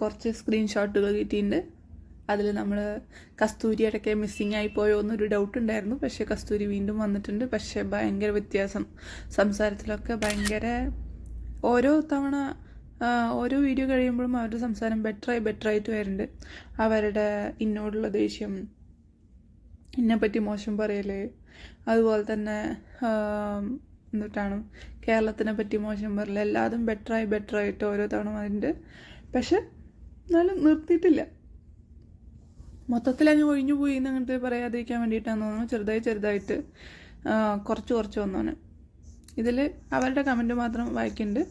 കുറച്ച് സ്ക്രീൻഷോട്ടുകൾ കിട്ടിയിട്ടുണ്ട്. അതിൽ നമ്മൾ കസ്തൂരി ഇടയ്ക്ക് മിസ്സിങ് ആയി പോയോ എന്നൊരു ഡൗട്ട് ഉണ്ടായിരുന്നു. പക്ഷേ കസ്തൂരി വീണ്ടും വന്നിട്ടുണ്ട്. പക്ഷേ ഭയങ്കര വ്യത്യാസം. സംസാരത്തിലൊക്കെ ഭയങ്കര ഓരോ തവണ ഓരോ വീഡിയോ കഴിയുമ്പോഴും അവരുടെ സംസാരം ബെറ്ററായി ബെറ്ററായിട്ട് വരുന്നുണ്ട്. അവരുടെ ഇന്നോടുള്ള ദേഷ്യം എന്നെപ്പറ്റി മോശം പറയൽ അതുപോലെ തന്നെ എന്നിട്ടാണ് കേരളത്തിനെ പറ്റി മോശം പറയൽ എല്ലാതും ബെറ്ററായി ബെറ്ററായിട്ട് ഓരോ തവണ വരുന്നുണ്ട് പക്ഷെ എന്നാലും നിർത്തിയിട്ടില്ല. മൊത്തത്തിൽ അങ്ങ് ഒഴിഞ്ഞു പോയി എന്ന് അങ്ങനത്തെ പറയാതിരിക്കാൻ വേണ്ടിയിട്ടാണ് തോന്നുന്നു. ചെറുതായി ചെറുതായിട്ട് കുറച്ച് കുറച്ച് വന്നോന് ഇതിൽ അവരുടെ കമന്റ് മാത്രം വായിക്കുന്നുണ്ട്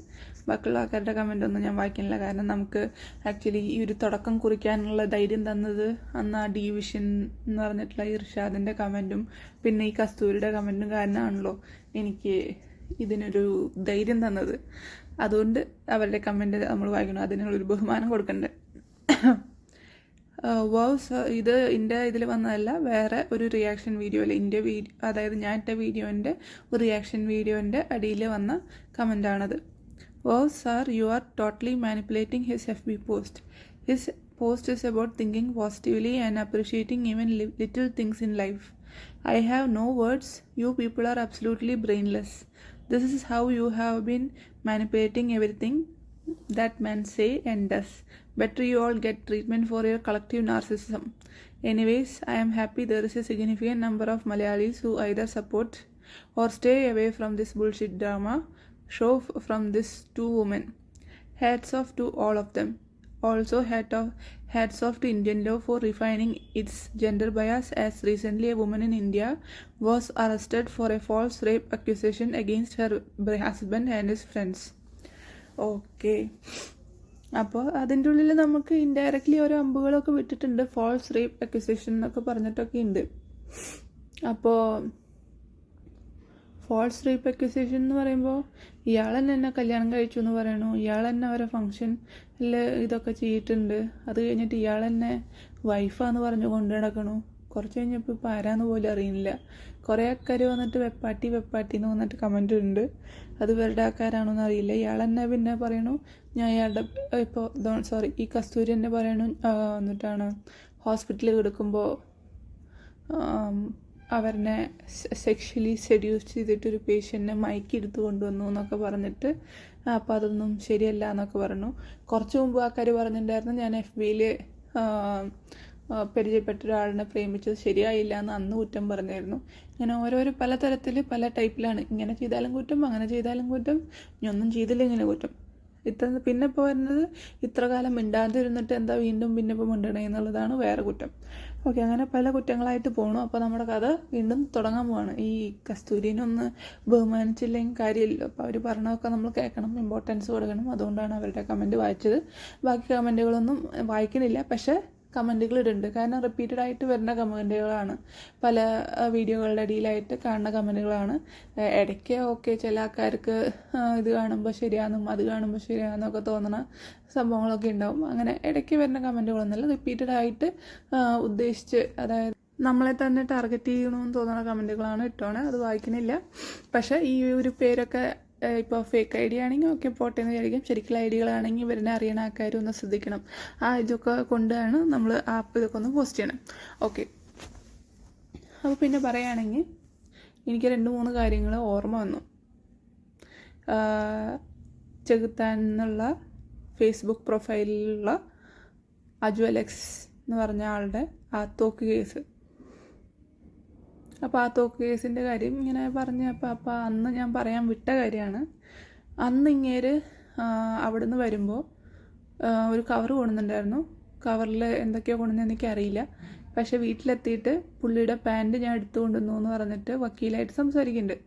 ബാക്കിയുള്ള ആൾക്കാരുടെ കമന്റ് ഒന്നും ഞാൻ വായിക്കുന്നില്ല കാരണം നമുക്ക് ആക്ച്വലി ഈ ഒരു തുടക്കം കുറിക്കാനുള്ള ധൈര്യം തന്നത് അന്ന് ആ ഡിവിഷൻ എന്ന് പറഞ്ഞിട്ടുള്ള ഈ ഇർഷാദിന്റെ കമന്റും പിന്നെ ഈ കസ്തൂരിയുടെ കമന്റും കാരണമാണല്ലോ എനിക്ക് ഇതിനൊരു ധൈര്യം തന്നത്. അതുകൊണ്ട് അവരുടെ കമന്റ് നമ്മൾ വായിക്കണം. അതിനുള്ളൊരു ബഹുമാനം കൊടുക്കണ്ടേ. വൗസ് ഇത് എന്റെ ഇതിൽ വന്നതല്ല വേറെ ഒരു റിയാക്ഷൻ വീഡിയോയിൽ എന്റെ വീഡിയോ അതായത് ഞാൻ ഇട്ട വീഡിയോന്റെ ഒരു റിയാക്ഷൻ വീഡിയോന്റെ അടിയിൽ വന്ന കമന്റാണത് wow sir you are totally manipulating his F B post his post is about thinking positively and appreciating even little things in life I have no words you people are absolutely brainless this is how you have been manipulating everything. That man say and does. Better you all get treatment for your collective narcissism. Anyways, I am happy there is a significant number of Malayalis who either support or stay away from this bullshit drama show from these two women. Hats off to all of them. Also, hat off, hats off to Indian law for refining its gender bias, as recently a woman in India was arrested for a false rape accusation against her husband and his friends. Okay. അപ്പോൾ അതിന്റെ ഉള്ളിൽ നമുക്ക് indirectly ഓരോ അമ്പുകളൊക്കെ വിട്ടിട്ടുണ്ട്. False reap accusation എന്നൊക്കെ പറഞ്ഞിട്ടൊക്കെ ഉണ്ട് അപ്പോൾ false reap accusation എന്ന് പറയുമ്പോൾ ഇയാൾ തന്നെ എന്നെ കല്യാണം കഴിച്ചു എന്ന് പറയണു. ഇയാൾ തന്നെ അവരെ ഫങ്ഷനിൽ ഇതൊക്കെ ചെയ്തിട്ടുണ്ട് അത് കഴിഞ്ഞിട്ട് ഇയാൾ തന്നെ വൈഫാന്ന് പറഞ്ഞു കൊണ്ടു നടക്കണു. കുറച്ച് കഴിഞ്ഞപ്പോൾ ഇപ്പോൾ ആരാന്ന് പോലും അറിയുന്നില്ല. കുറേ ആൾക്കാർ വന്നിട്ട് വെപ്പാട്ടി വെപ്പാട്ടി എന്ന് വന്നിട്ട് കമന്റ് ഉണ്ട് അത് ഇവരുടെ ആൾക്കാരാണോ എന്ന് അറിയില്ല. ഇയാൾ തന്നെ പിന്നെ പറയണു ഞാൻ ഇയാളുടെ ഇപ്പോൾ സോറി ഈ കസ്തൂരി തന്നെ പറയണു വന്നിട്ടാണ് ഹോസ്പിറ്റലിൽ കിടക്കുമ്പോൾ അവരനെ അവരെ സെക്ഷലി സെഡ്യൂസ് ചെയ്തിട്ടൊരു പേഷ്യന്റിനെ മയക്കെടുത്ത് കൊണ്ടുവന്നു എന്നൊക്കെ പറഞ്ഞിട്ട് അപ്പോൾ അതൊന്നും ശരിയല്ല എന്നൊക്കെ പറഞ്ഞു. കുറച്ച് മുമ്പ് ആൾക്കാർ പറഞ്ഞിട്ടുണ്ടായിരുന്നു ഞാൻ എഫ് ബിയിൽ പരിചയപ്പെട്ട ഒരാളിനെ പ്രേമിച്ചത് ശരിയായില്ല എന്ന് അന്ന് കുറ്റം പറഞ്ഞായിരുന്നു. ഇങ്ങനെ ഓരോരോ പലതരത്തിൽ പല ടൈപ്പിലാണ്. ഇങ്ങനെ ചെയ്താലും കുറ്റം അങ്ങനെ ചെയ്താലും കുറ്റം ഇനി ഒന്നും ചെയ്തില്ലെങ്കിലും കുറ്റം. ഇത്ര പിന്നെ ഇപ്പോൾ വരുന്നത് ഇത്ര കാലം മിണ്ടാതെ ഇരുന്നിട്ട് എന്താ വീണ്ടും പിന്നെ ഇപ്പോൾ മിണ്ടണേ എന്നുള്ളതാണ് വേറെ കുറ്റം. ഓക്കെ അങ്ങനെ പല കുറ്റങ്ങളായിട്ട് പോകണു അപ്പോൾ നമ്മുടെ കഥ വീണ്ടും തുടങ്ങാൻ പോവാണ്. ഈ കസ്തൂരിനൊന്ന് ബഹുമാനിച്ചില്ലെങ്കിൽ കാര്യമില്ലല്ലോ അപ്പോൾ അവർ പറഞ്ഞതൊക്കെ നമ്മൾ കേൾക്കണം ഇമ്പോർട്ടൻസ് കൊടുക്കണം. അതുകൊണ്ടാണ് അവരുടെ കമന്റ് വായിച്ചത്. ബാക്കി കമന്റുകളൊന്നും വായിക്കണില്ല. പക്ഷേ കമന്റുകൾ ഇടുന്നുണ്ട് കാരണം റിപ്പീറ്റഡ് ആയിട്ട് വരുന്ന കമന്റുകളാണ് പല വീഡിയോകളുടെ ഇടയിലായിട്ട് കാണുന്ന കമന്റുകളാണ് ഇടയ്ക്ക് ഓക്കെ ചില ആൾക്കാർക്ക് ഇത് കാണുമ്പോൾ ശരിയാണെന്നും അത് കാണുമ്പോൾ ശരിയാണെന്നൊക്കെ തോന്നുന്ന സംഭവങ്ങളൊക്കെ ഉണ്ടാവും. അങ്ങനെ ഇടയ്ക്ക് വരുന്ന കമന്റുകളൊന്നുമല്ല റിപ്പീറ്റഡ് ആയിട്ട് ഉദ്ദേശിച്ച് അതായത് നമ്മളെ തന്നെ ടാർഗറ്റ് ചെയ്യണമെന്ന് തോന്നുന്ന കമന്റുകളാണ് ഇട്ടോണേ. അത് വായിക്കുന്നില്ല പക്ഷേ ഈ ഒരു പേരൊക്കെ ഇപ്പോൾ ഫേക്ക് ഐ ഡി ആണെങ്കിൽ ഓക്കെ പോട്ടെ എന്ന് വിചാരിക്കും. ശരിക്കുള്ള ഐ ഡികളാണെങ്കിൽ ഇവരെ അറിയണ ആൾക്കാരും ഒന്ന് ശ്രദ്ധിക്കണം. ആ ഇതൊക്കെ കൊണ്ടാണ് നമ്മൾ ആപ്പ് ഇതൊക്കെ ഒന്ന് പോസ്റ്റ് ചെയ്യണം. ഓക്കെ അപ്പോൾ പിന്നെ പറയുകയാണെങ്കിൽ എനിക്ക് രണ്ട് മൂന്ന് കാര്യങ്ങൾ ഓർമ്മ വന്നു. ചെകുത്താൻ എന്നുള്ള ഫേസ്ബുക്ക് പ്രൊഫൈലിലുള്ള അജു അലക്സ് എന്ന് പറഞ്ഞ ആളുടെ ആ തോക്ക് കേസ് അപ്പോൾ ആ തോക്ക് കേസിന്റെ കാര്യം ഇങ്ങനെ പറഞ്ഞപ്പോൾ അപ്പോൾ അന്ന് ഞാൻ പറയാൻ വിട്ട കാര്യമാണ്. അന്ന് ഇങ്ങേര് അവിടുന്ന് വരുമ്പോൾ ഒരു കവർ കൊണ്ടുന്നുണ്ടായിരുന്നു കവറിൽ എന്തൊക്കെയോ കൊണ്ടുവന്നെന്ന് എനിക്കറിയില്ല. പക്ഷേ വീട്ടിലെത്തിയിട്ട് പുള്ളിയുടെ പാന്റ് ഞാൻ എടുത്തു കൊണ്ടുവന്നു എന്ന് പറഞ്ഞിട്ട് വക്കീലായിട്ട് സംസാരിക്കുന്നുണ്ട്.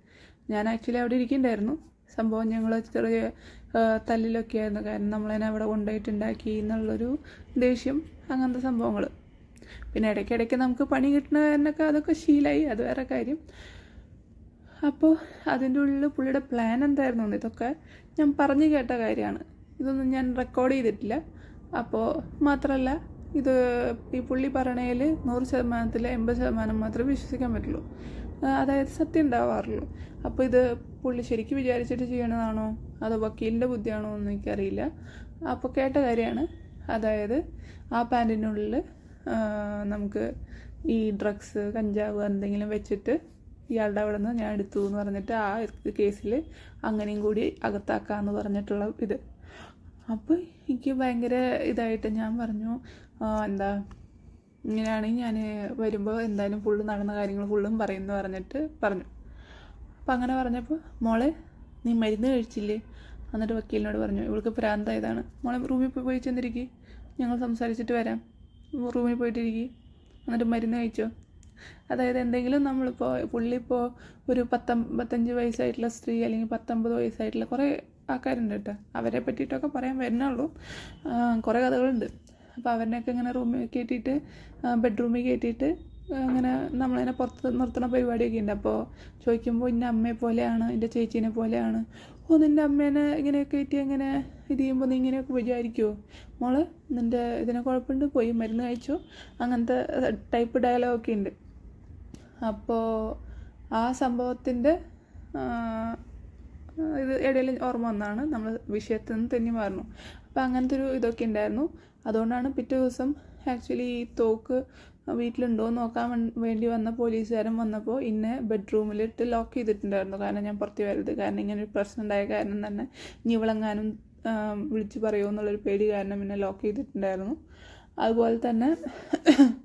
ഞാൻ ആക്ച്വലി അവിടെ ഇരിക്കുന്നുണ്ടായിരുന്നു. സംഭവം ഞങ്ങൾ ചെറിയ തല്ലിലൊക്കെ ആയിരുന്നു കാരണം നമ്മളതിനെ അവിടെ കൊണ്ടുപോയിട്ടുണ്ടാക്കി എന്നുള്ളൊരു ദേഷ്യം അങ്ങനത്തെ സംഭവങ്ങൾ പിന്നെ ഇടയ്ക്കിടയ്ക്ക് നമുക്ക് പണി കിട്ടുന്നതിനൊക്കെ അതൊക്കെ ശീലമായി അത് വേറെ കാര്യം. അപ്പോൾ അതിന്റെ ഉള്ളിൽ പുള്ളിയുടെ പ്ലാൻ എന്തായിരുന്നു ഇതൊക്കെ ഞാൻ പറഞ്ഞു കേട്ട കാര്യമാണ്. ഇതൊന്നും ഞാൻ റെക്കോർഡ് ചെയ്തിട്ടില്ല. അപ്പോൾ മാത്രമല്ല ഇത് ഈ പുള്ളി പറയണതിൽ നൂറ് ശതമാനത്തിൽ എൺപത് ശതമാനം മാത്രമേ വിശ്വസിക്കാൻ പറ്റുള്ളൂ. അതായത് സത്യം ഉണ്ടാവാറുള്ളൂ. അപ്പോൾ ഇത് പുള്ളി ശരിക്കും വിചാരിച്ചിട്ട് ചെയ്യണതാണോ? അതോ വക്കീലിന്റെ ബുദ്ധിയാണോ എന്ന് എനിക്കറിയില്ല. അപ്പോൾ കേട്ട കാര്യമാണ്. അതായത് ആ പാന്റിനുള്ളിൽ നമുക്ക് ഈ ഡ്രഗ്സ് കഞ്ചാവ് എന്തെങ്കിലും വെച്ചിട്ട് ഇയാളുടെ അവിടെ നിന്ന് ഞാൻ എടുത്തു എന്ന് പറഞ്ഞിട്ട് ആ കേസിൽ അങ്ങനെയും കൂടി അകത്താക്കാമെന്ന് പറഞ്ഞിട്ടുള്ള ഇത്. അപ്പോൾ എനിക്ക് ഭയങ്കര ഇതായിട്ട് ഞാൻ പറഞ്ഞു എന്താ ഇങ്ങനെയാണെങ്കിൽ ഞാൻ വരുമ്പോൾ എന്തായാലും ഫുള്ള് നടന്ന കാര്യങ്ങൾ ഫുള്ളും പറയുമെന്ന് പറഞ്ഞിട്ട് പറഞ്ഞു. അപ്പം അങ്ങനെ പറഞ്ഞപ്പോൾ മോളെ നീ മരുന്ന് കഴിച്ചില്ലേ? എന്നിട്ട് വക്കീലിനോട് പറഞ്ഞു ഇവൾക്ക് പ്രാന്തായതാണ്. മോളെ റൂമിൽ പോയി ചെന്നിരിക്കുക ഞങ്ങൾ സംസാരിച്ചിട്ട് വരാം. റൂമിൽ പോയിട്ടിരിക്കും. എന്നിട്ട് മരുന്ന് കഴിച്ചോ? അതായത് എന്തെങ്കിലും നമ്മളിപ്പോൾ പുള്ളിപ്പോൾ ഒരു ഒരു പത്തഞ്ച് വയസ്സായിട്ടുള്ള സ്ത്രീ അല്ലെങ്കിൽ പത്തൊമ്പത് വയസ്സായിട്ടുള്ള കുറേ ആൾക്കാരുണ്ട് കേട്ടോ. അവരെ പറ്റിയിട്ടൊക്കെ പറയാൻ വരുന്നുള്ളൂ. കുറേ കഥകളുണ്ട്. അപ്പോൾ അവരിനെയൊക്കെ ഇങ്ങനെ റൂമിൽ കയറ്റിയിട്ട് ബെഡ്റൂമിൽ കയറ്റിയിട്ട് അങ്ങനെ നമ്മളതിനെ പുറത്ത് നിർത്തുന്ന പരിപാടിയൊക്കെ ഉണ്ട്. അപ്പോൾ ചോദിക്കുമ്പോൾ ഇന്ന അമ്മയെ പോലെയാണ് എന്റെ ചേച്ചീനെ പോലെയാണ്. ഓ നിന്റെ അമ്മേനെ ഇങ്ങനെ കയറ്റി അങ്ങനെ ഇത് ചെയ്യുമ്പോൾ നീ ഇങ്ങനെയൊക്കെ വിചാരിക്കുമോ മോൾ നിന്റെ ഇതിനെ കുഴപ്പമുണ്ട് പോയി മരുന്ന് കഴിച്ചു? അങ്ങനത്തെ ടൈപ്പ് ഡയലോഗൊക്കെ ഉണ്ട്. അപ്പോൾ ആ സംഭവത്തിന്റെ ഇത് ഇടയിൽ ഓർമ്മ വന്നാണ് നമ്മൾ വിഷയത്തിൽ നിന്ന് തെന്നി മാറുന്നു. അപ്പോൾ അങ്ങനത്തെ ഒരു ഇതൊക്കെ ഉണ്ടായിരുന്നു. അതുകൊണ്ടാണ് പിറ്റേ ദിവസം ആക്ച്വലി ഈ തോക്ക് വീട്ടിലുണ്ടോ എന്ന് നോക്കാൻ വേണ്ടി വന്ന പോലീസുകാരൻ വന്നപ്പോൾ ഇന്നെ ബെഡ്റൂമിലിട്ട് ലോക്ക് ചെയ്തിട്ടുണ്ടായിരുന്നു. കാരണം ഞാൻ പുറത്ത് വരരുത്. കാരണം ഇങ്ങനെ ഒരു പ്രശ്നം ഉണ്ടായ കാരണം തന്നെ ഇനി ഇവളെങ്ങാനും വിളിച്ചു പറയുമോ എന്നുള്ളൊരു പേടി കാരണം പിന്നെ ലോക്ക് ചെയ്തിട്ടുണ്ടായിരുന്നു. അതുപോലെ തന്നെ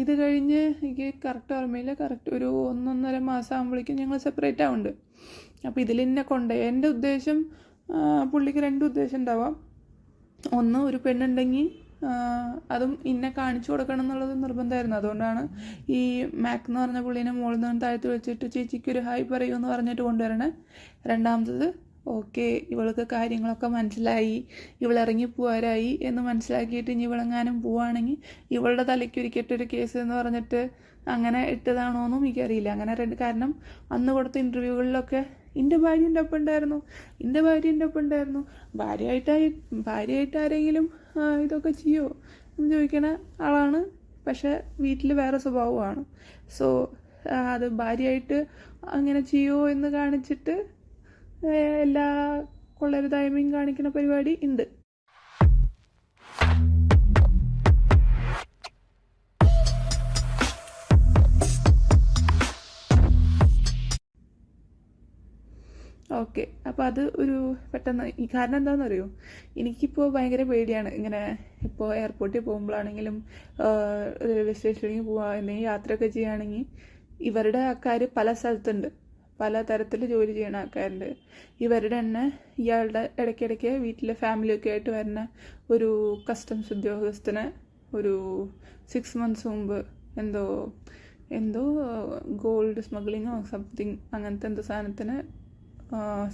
ഇത് കഴിഞ്ഞ് എനിക്ക് കറക്റ്റ് ഓർമ്മയില്ല. കറക്റ്റ് ഒരു ഒന്നൊന്നര മാസം ആകുമ്പോഴേക്കും ഞങ്ങൾ സെപ്പറേറ്റ് ആവുന്നുണ്ട്. അപ്പോൾ ഇതിൽ എന്നെ കൊണ്ടുപോയി എന്റെ ഉദ്ദേശം പുള്ളിക്ക് രണ്ട് ഉദ്ദേശം ഉണ്ടാവാം. ഒന്ന് ഒരു പെണ്ണുണ്ടെങ്കിൽ അതും ഇന്നെ കാണിച്ചു കൊടുക്കണം എന്നുള്ളത് നിർബന്ധമായിരുന്നു. അതുകൊണ്ടാണ് ഈ മാക് എന്ന് പറഞ്ഞ പുള്ളീനെ മുകളിൽ നിന്ന് താഴ്ത്തി വെച്ചിട്ട് ചേച്ചിക്ക് ഒരു ഹായ് പറയൂ എന്ന് പറഞ്ഞിട്ട് കൊണ്ടുവരണേ. രണ്ടാമത്തത് ഓക്കെ ഇവൾക്ക് കാര്യങ്ങളൊക്കെ മനസ്സിലായി. ഇവളിറങ്ങി പോകാരായി എന്ന് മനസ്സിലാക്കിയിട്ട് ഇനി ഇവളെങ്ങാനും പോവുകയാണെങ്കിൽ ഇവളുടെ തലയ്ക്ക് ഒരു കേസ് എന്ന് പറഞ്ഞിട്ട് അങ്ങനെ ഇട്ടതാണോ എന്നും എനിക്കറിയില്ല. അങ്ങനെ രണ്ട് കാരണം അന്ന് കൊടുത്ത ഇന്റർവ്യൂകളിലൊക്കെ എന്റെ ഭാര്യ എന്റെ ഒപ്പം ഉണ്ടായിരുന്നു. എന്റെ ഭാര്യ എന്റെ ഒപ്പം ഉണ്ടായിരുന്നു. ഭാര്യയായിട്ടായി ഭാര്യയായിട്ട് ആരെങ്കിലും ഇതൊക്കെ ചെയ്യുമോ എന്ന് ചോദിക്കണ ആളാണ്. പക്ഷേ വീട്ടിൽ വേറെ സ്വഭാവമാണ്. സോ അത് ഭാര്യയായിട്ട് അങ്ങനെ ചെയ്യുമോ എന്ന് കാണിച്ചിട്ട് എല്ലാ കൊള്ളരുതായ്മയും കാണിക്കുന്ന പരിപാടി ഉണ്ട്. ഓക്കെ. അപ്പോൾ അത് ഒരു പെട്ടെന്ന് ഈ കാരണം എന്താണെന്ന് അറിയോ എനിക്കിപ്പോൾ ഭയങ്കര പേടിയാണ്. ഇങ്ങനെ ഇപ്പോൾ എയർപോർട്ടിൽ പോകുമ്പോഴാണെങ്കിലും റെയിൽവേ സ്റ്റേഷനിൽ പോവുക എന്തെങ്കിലും യാത്രയൊക്കെ ചെയ്യുകയാണെങ്കിൽ ഇവരുടെ ആൾക്കാർ പല സ്ഥലത്തുണ്ട്. പല തരത്തിൽ ജോലി ചെയ്യുന്ന ആൾക്കാരുണ്ട്. ഇവരുടെ തന്നെ ഇയാളുടെ ഇടയ്ക്കിടയ്ക്ക് വീട്ടിലെ ഫാമിലിയൊക്കെ ആയിട്ട് വരുന്ന ഒരു കസ്റ്റംസ് ഉദ്യോഗസ്ഥനെ ഒരു സിക്സ് മന്ത്സ് മുമ്പ് എന്തോ എന്തോ ഗോൾഡ് സ്മഗ്ലിങ്ങോ സംതിങ് അങ്ങനത്തെ എന്തോ സാധനത്തിന്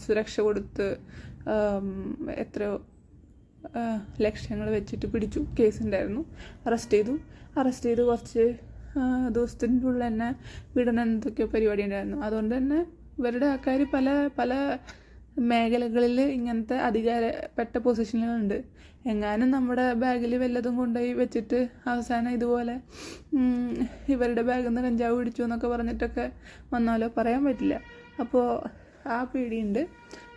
സുരക്ഷ കൊടുത്ത് എത്രയോ ലക്ഷ്യങ്ങൾ വെച്ചിട്ട് പിടിച്ചു കേസുണ്ടായിരുന്നു. അറസ്റ്റ് ചെയ്തു. അറസ്റ്റ് ചെയ്ത് കുറച്ച് ദിവസത്തിന്റെ ഉള്ളിൽ തന്നെ വിടണം എന്തൊക്കെയോ പരിപാടി ഉണ്ടായിരുന്നു. അതുകൊണ്ട് തന്നെ ഇവരുടെ ആൾക്കാർ പല പല മേഖലകളിൽ ഇങ്ങനത്തെ അധികാരപ്പെട്ട പൊസിഷനുകളുണ്ട് എങ്ങാനും നമ്മുടെ ബാഗിൽ വല്ലതും കൊണ്ടുപോയി വെച്ചിട്ട് അവസാനം ഇതുപോലെ ഇവരുടെ ബാഗിൽ നിന്ന് കഞ്ചാവ് പിടിച്ചു എന്നൊക്കെ പറഞ്ഞിട്ടൊക്കെ വന്നാലോ? പറയാൻ പറ്റില്ല. അപ്പോൾ ആ പേടിയുണ്ട്.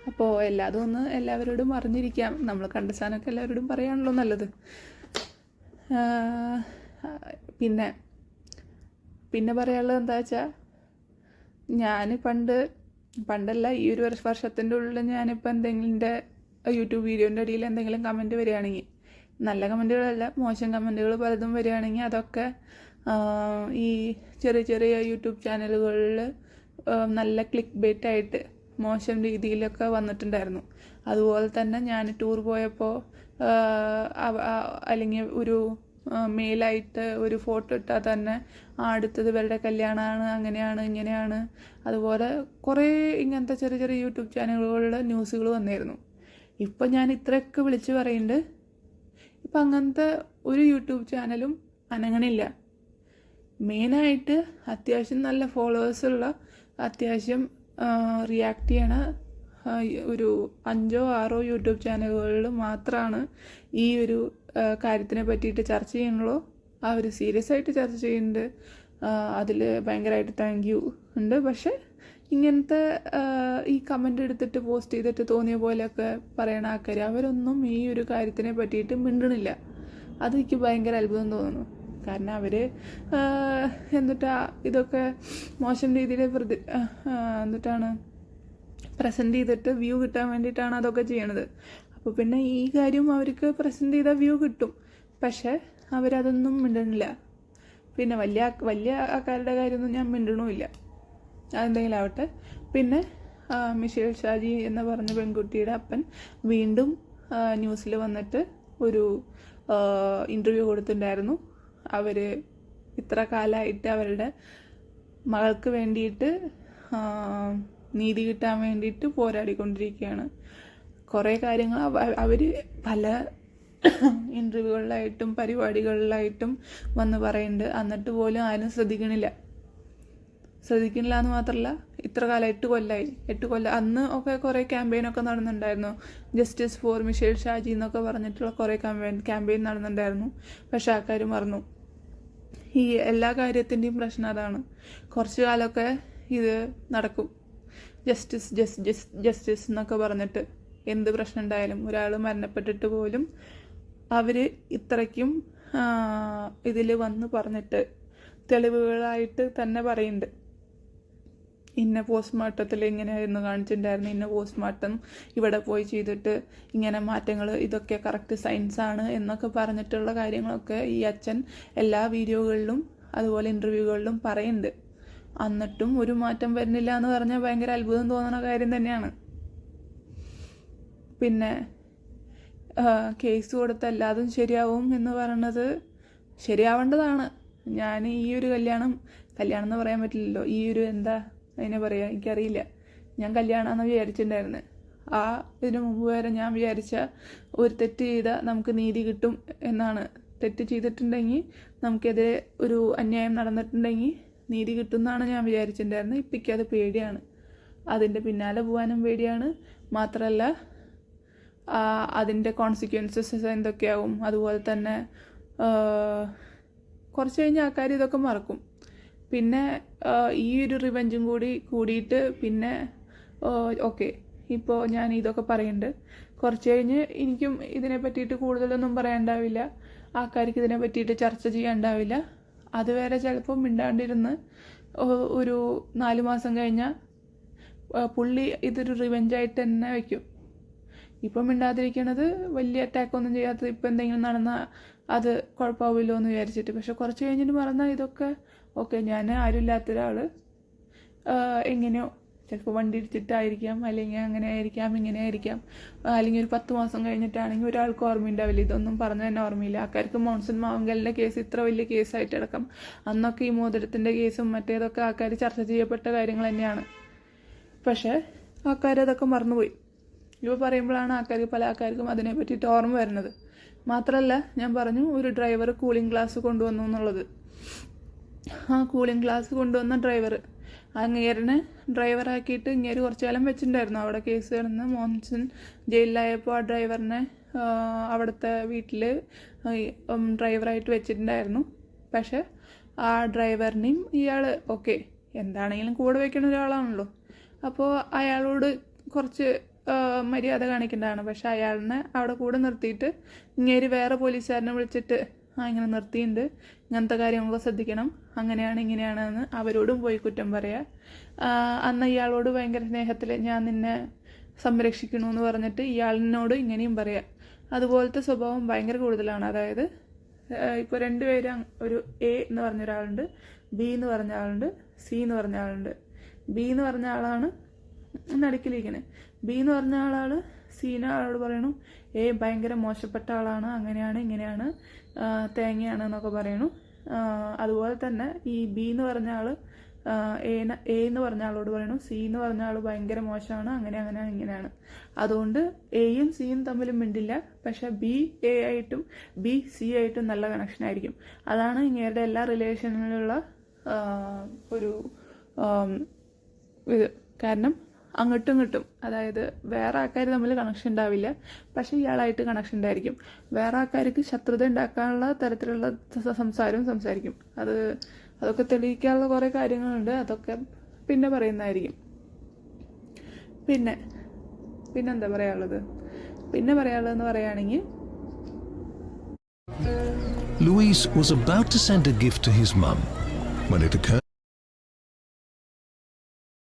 അപ്പോൾ എല്ലാതും ഒന്ന് എല്ലാവരോടും അറിഞ്ഞിരിക്കാം. നമ്മൾ കണ്ട സാധനമൊക്കെ എല്ലാവരോടും പറയാണല്ലോ നല്ലത്. പിന്നെ പിന്നെ പറയാനുള്ളത് എന്താ വെച്ചാൽ ഞാൻ പണ്ട് പണ്ടല്ല ഈ ഒരു വർഷ വർഷത്തിന്റെ ഉള്ളിൽ ഞാനിപ്പോൾ എന്തെങ്കിലും യൂട്യൂബ് വീഡിയോന്റെ അടിയിൽ എന്തെങ്കിലും കമന്റ് വരികയാണെങ്കിൽ നല്ല കമന്റുകളല്ല മോശം കമന്റുകൾ പലതും വരികയാണെങ്കിൽ അതൊക്കെ ഈ ചെറിയ ചെറിയ യൂട്യൂബ് ചാനലുകളിൽ നല്ല ക്ലിക്ക് ബേറ്റ് ആയിട്ട് മോശം രീതിയിലൊക്കെ വന്നിട്ടുണ്ടായിരുന്നു. അതുപോലെ തന്നെ ഞാൻ ടൂർ പോയപ്പോൾ അല്ലെങ്കിൽ ഒരു മെയിലായിട്ട് ഒരു ഫോട്ടോ ഇട്ടാൽ തന്നെ അടുത്തത് ഇവരുടെ കല്യാണമാണ് അങ്ങനെയാണ് ഇങ്ങനെയാണ്. അതുപോലെ കുറേ ഇങ്ങനത്തെ ചെറിയ ചെറിയ യൂട്യൂബ് ചാനലുകളുടെ ന്യൂസുകൾ വന്നിരുന്നു. ഇപ്പം ഞാൻ ഇത്രയൊക്കെ വിളിച്ച് പറയുന്നുണ്ട് ഇപ്പം അങ്ങനത്തെ ഒരു യൂട്യൂബ് ചാനലും അനങ്ങണില്ല. മെയിനായിട്ട് അത്യാവശ്യം നല്ല ഫോളോവേഴ്സുള്ള അത്യാവശ്യം റിയാക്ട് ചെയ്യണ ഒരു അഞ്ചോ ആറോ യൂട്യൂബ് ചാനലുകളിൽ മാത്രമാണ് ഈ ഒരു കാര്യത്തിനെ പറ്റിയിട്ട് ചർച്ച ചെയ്യുന്നുള്ളൂ അവർ സീരിയസ് ആയിട്ട് ചർച്ച ചെയ്യുന്നുണ്ട്. അതിൽ ഭയങ്കരമായിട്ട് താങ്ക് യു ഉണ്ട്. പക്ഷേ ഇങ്ങനത്തെ ഈ കമന്റ് എടുത്തിട്ട് പോസ്റ്റ് ചെയ്തിട്ട് തോന്നിയ പോലെയൊക്കെ പറയണ ആൾക്കാർ അവരൊന്നും ഈ ഒരു കാര്യത്തിനെ പറ്റിയിട്ട് മിണ്ടണില്ല. അത് എനിക്ക് ഭയങ്കര അത്ഭുതം തോന്നുന്നു. കാരണം അവർ എന്നിട്ടാ ഇതൊക്കെ മോശം രീതിയിൽ പ്രതി എന്നിട്ടാണ് പ്രസന്റ് ചെയ്തിട്ട് വ്യൂ കിട്ടാൻ വേണ്ടിയിട്ടാണ് അതൊക്കെ ചെയ്യണത്. അപ്പോൾ പിന്നെ ഈ കാര്യം അവർക്ക് പ്രസന്റ് ചെയ്താൽ വ്യൂ കിട്ടും. പക്ഷേ അവരതൊന്നും മിണ്ടണില്ല പിന്നെ വലിയ വലിയ ആൾക്കാരുടെ കാര്യമൊന്നും ഞാൻ മിണ്ടണമില്ല. അതെന്തെങ്കിലും ആവട്ടെ പിന്നെ മിഷേൽ ഷാജി എന്ന് പറഞ്ഞ പെൺകുട്ടിയുടെ അപ്പൻ വീണ്ടും ന്യൂസിൽ വന്നിട്ട് ഒരു ഇന്റർവ്യൂ കൊടുത്തിട്ടുണ്ടായിരുന്നു. അവർ ഇത്ര കാലമായിട്ട് അവരുടെ മകൾക്ക് വേണ്ടിയിട്ട് നീതി കിട്ടാൻ വേണ്ടിയിട്ട് പോരാടിക്കൊണ്ടിരിക്കുകയാണ്. കുറേ കാര്യങ്ങൾ അവർ പല ഇന്റർവ്യൂകളിലായിട്ടും പരിപാടികളിലായിട്ടും വന്ന് പറയുന്നുണ്ട് എന്നിട്ട് പോലും ആരും ശ്രദ്ധിക്കണില്ല. ശ്രദ്ധിക്കണില്ല എന്ന് മാത്രമല്ല ഇത്ര കാലം എട്ട് കൊല്ലമായി എട്ട് കൊല്ലം അന്ന് ഒക്കെ കുറേ ക്യാമ്പയിനൊക്കെ നടന്നിട്ടുണ്ടായിരുന്നു. ജസ്റ്റിസ് ഫോർ മിഷേൽ ഷാജി എന്നൊക്കെ പറഞ്ഞിട്ടുള്ള കുറേ ക്യാമ്പയിൻ ക്യാമ്പയിൻ നടന്നിട്ടുണ്ടായിരുന്നു. പക്ഷെ ആൾക്കാർ മറന്നു. ഈ എല്ലാ കാര്യത്തിന്റെയും പ്രശ്നം അതാണ്. കുറച്ച് കാലമൊക്കെ ഇത് നടക്കും. ജസ്റ്റിസ് ജസ് ജസ് ജസ്റ്റിസ് എന്നൊക്കെ പറഞ്ഞിട്ട് എന്ത് പ്രശ്നം ഉണ്ടായാലും ഒരാൾ മരണപ്പെട്ടിട്ട് പോലും അവർ ഇത്രയ്ക്കും ഇതിൽ വന്ന് പറഞ്ഞിട്ട് തെളിവുകളായിട്ട് തന്നെ പറയുന്നുണ്ട്. ഇന്ന പോസ്റ്റ്മോർട്ടത്തിൽ ഇങ്ങനെയായിരുന്നു കാണിച്ചിട്ടുണ്ടായിരുന്നു ഇന്ന പോസ്റ്റ്മോർട്ടം ഇവിടെ പോയി ചെയ്തിട്ട് ഇങ്ങനെ മാറ്റങ്ങൾ ഇതൊക്കെ കറക്റ്റ് സയൻസാണ് എന്നൊക്കെ പറഞ്ഞിട്ടുള്ള കാര്യങ്ങളൊക്കെ ഈ അച്ഛൻ എല്ലാ വീഡിയോകളിലും അതുപോലെ ഇന്റർവ്യൂകളിലും പറയുന്നുണ്ട്. എന്നിട്ടും ഒരു മാറ്റം വരുന്നില്ല എന്ന് പറഞ്ഞാൽ ഭയങ്കര അത്ഭുതം തോന്നുന്ന കാര്യം തന്നെയാണ്. പിന്നെ കേസ് കൊടുത്ത എല്ലാതും ശരിയാവും എന്ന് പറയണത് ശരിയാവേണ്ടതാണ്. ഞാൻ ഈ ഒരു കല്യാണം കല്യാണം എന്ന് പറയാൻ പറ്റില്ലല്ലോ. ഈ ഒരു എന്താ അതിനെ പറയുക എനിക്കറിയില്ല. ഞാൻ കല്യാണമെന്ന് വിചാരിച്ചിട്ടുണ്ടായിരുന്നു ആ ഇതിനു മുമ്പ് വരെ ഞാൻ വിചാരിച്ച ഒരു തെറ്റ് ചെയ്താൽ നമുക്ക് നീതി കിട്ടും എന്നാണ്. തെറ്റ് ചെയ്തിട്ടുണ്ടെങ്കിൽ നമുക്കെതിരെ ഒരു അന്യായം നടന്നിട്ടുണ്ടെങ്കിൽ നീതി കിട്ടും എന്നാണ് ഞാൻ വിചാരിച്ചിട്ടുണ്ടായിരുന്നത് ഇപ്പം അത് പേടിയാണ്. അതിന്റെ പിന്നാലെ പോകാനും പേടിയാണ്. മാത്രമല്ല അതിന്റെ കോൺസിക്വൻസസ് എന്തൊക്കെയാവും? അതുപോലെ തന്നെ കുറച്ച് കഴിഞ്ഞ് ആൾക്കാർ ഇതൊക്കെ മറക്കും. പിന്നെ ഈ ഒരു റിവഞ്ചും കൂടി കൂടിയിട്ട് പിന്നെ ഓക്കെ ഇപ്പോൾ ഞാൻ ഇതൊക്കെ പറയുന്നുണ്ട് കുറച്ച് കഴിഞ്ഞ് എനിക്കും ഇതിനെ പറ്റിയിട്ട് കൂടുതലൊന്നും പറയാനുണ്ടാവില്ല ആൾക്കാർക്ക് ഇതിനെ പറ്റിയിട്ട് ചർച്ച ചെയ്യാനുണ്ടാവില്ല അതുവരെ ചിലപ്പോൾ മിണ്ടാണ്ടിരുന്ന് ഒരു നാല് മാസം കഴിഞ്ഞാൽ പുള്ളി ഇതൊരു റിവെഞ്ചായിട്ട് തന്നെ വയ്ക്കും ഇപ്പം മിണ്ടാതിരിക്കണത് വലിയ അറ്റാക്കൊന്നും ചെയ്യാത്തത് ഇപ്പം എന്തെങ്കിലും നടന്നാൽ അത് കുഴപ്പമാവില്ലോ എന്ന് വിചാരിച്ചിട്ട്. പക്ഷെ കുറച്ച് കഴിഞ്ഞിട്ട് മറന്നാൽ ഇതൊക്കെ. ഓക്കെ ഞാൻ ആരുമില്ലാത്ത ഒരാൾ എങ്ങനെയോ ചിലപ്പോൾ വണ്ടി ഇടിച്ചിട്ടായിരിക്കാം അല്ലെങ്കിൽ അങ്ങനെ ആയിരിക്കാം ഇങ്ങനെ ആയിരിക്കാം. അല്ലെങ്കിൽ ഒരു പത്ത് മാസം കഴിഞ്ഞിട്ടാണെങ്കിൽ ഒരാൾക്ക് ഓർമ്മയുണ്ടാവില്ല. ഇതൊന്നും പറഞ്ഞു തന്നെ ഓർമ്മയില്ല. ആൾക്കാർക്ക് മോൺസൺ മാവങ്കലിന്റെ കേസ് ഇത്ര വലിയ കേസായിട്ട് അടക്കം അന്നൊക്കെ ഈ മോതിരത്തിന്റെ കേസും മറ്റേതൊക്കെ ആൾക്കാർ ചർച്ച ചെയ്യപ്പെട്ട കാര്യങ്ങൾ തന്നെയാണ്. പക്ഷേ ആൾക്കാർ അതൊക്കെ മറന്നുപോയി. ഇപ്പോൾ പറയുമ്പോഴാണ് ആൾക്കാർക്ക് പല ആൾക്കാർക്കും അതിനെ പറ്റിയിട്ട് ഓർമ്മ വരുന്നത്. മാത്രമല്ല ഞാൻ പറഞ്ഞു ഒരു ഡ്രൈവർ കൂളിംഗ് ഗ്ലാസ് കൊണ്ടുവന്നു എന്നുള്ളത്. ആ കൂളിംഗ് ഗ്ലാസ് കൊണ്ടുവന്ന ഡ്രൈവർ അങ്ങേരനെ ഡ്രൈവറാക്കിയിട്ട് ഇങ്ങേര് കുറച്ചു കാലം വെച്ചിട്ടുണ്ടായിരുന്നു അവിടെ കേസ് കിടന്ന്. മോൻസൻ ജയിലിലായപ്പോൾ ആ ഡ്രൈവറിനെ അവിടുത്തെ വീട്ടിൽ ഡ്രൈവറായിട്ട് വെച്ചിട്ടുണ്ടായിരുന്നു. പക്ഷേ ആ ഡ്രൈവറിനെയും ഇയാൾ ഓക്കെ എന്താണെങ്കിലും കൂടെ വയ്ക്കുന്ന ഒരാളാണല്ലോ. അപ്പോൾ അയാളോട് കുറച്ച് മര്യാദ കാണിക്കേണ്ടതാണ്. പക്ഷെ അയാളിനെ അവിടെ കൂടെ നിർത്തിയിട്ട് ഇങ്ങേര് വേറെ പോലീസുകാരനെ വിളിച്ചിട്ട് ആ ഇങ്ങനെ നിർത്തിയിട്ടുണ്ട് ഇങ്ങനത്തെ കാര്യങ്ങളൊക്കെ ശ്രദ്ധിക്കണം. അങ്ങനെയാണ് ഇങ്ങനെയാണ് എന്ന് അവരോടും പോയി കുറ്റം പറയാ. ആ, അന്ന് ഇയാളോട് ഭയങ്കര സ്നേഹത്തിൽ ഞാൻ നിന്നെ സംരക്ഷിക്കണു എന്ന് പറഞ്ഞിട്ട് ഇയാളിനോട് ഇങ്ങനെയും പറയാം. അതുപോലത്തെ സ്വഭാവം ഭയങ്കര കൂടുതലാണ്. അതായത് ഇപ്പോൾ രണ്ടുപേരും ഒരു എ എന്ന് പറഞ്ഞ ഒരാളുണ്ട് ബി എന്ന് പറഞ്ഞ ആളുണ്ട് സി എന്ന് പറഞ്ഞ ആളുണ്ട്. ബി എന്ന് പറഞ്ഞ ആളാണ് നടുക്കിലിരിക്കണേ. ബി എന്ന് പറഞ്ഞ ആളാൾ സീന ആളോട് പറയണു എ ഭയങ്കര മോശപ്പെട്ട ആളാണ് അങ്ങനെയാണ് ഇങ്ങനെയാണ് തേങ്ങയാണ് എന്നൊക്കെ പറയണു. അതുപോലെ തന്നെ ഈ ബി എന്ന് പറഞ്ഞ ആൾ എ എന്ന് പറഞ്ഞ ആളോട് പറയണു സി എന്ന് പറഞ്ഞ ആൾ ഭയങ്കര മോശമാണ് അങ്ങനെ അങ്ങനെ ഇങ്ങനെയാണ്. അതുകൊണ്ട് എയും സിയും തമ്മിൽ മിണ്ടില്ല പക്ഷെ ബി എ ആയിട്ടും ബി സി ആയിട്ടും നല്ല കണക്ഷൻ ആയിരിക്കും. അതാണ് ഇങ്ങേരുടെ എല്ലാ റിലേഷനിലുള്ള ഒരു ഇത്. കാരണം അങ്ങോട്ടും ഇങ്ങോട്ടും. അതായത് വേറെ ആൾക്കാർ തമ്മിൽ കണക്ഷൻ ഉണ്ടാവില്ല. പക്ഷേ ഇയാളായിട്ട് കണക്ഷൻ ഉണ്ടായിരിക്കും. വേറെ ആൾക്കാർക്ക് ശത്രുത ഉണ്ടാക്കാനുള്ള തരത്തിലുള്ള സംസാരവും സംസാരിക്കും. അത് അതൊക്കെ തെളിയിക്കാനുള്ള കുറേ കാര്യങ്ങളുണ്ട്. അതൊക്കെ പിന്നെ പറയുന്നതായിരിക്കും. പിന്നെ പിന്നെ എന്താ പറയാനുള്ളത്? പിന്നെ പറയാനുള്ളതെന്ന് പറയുകയാണെങ്കിൽ Louise was about to send a gift to his mum when it occurred.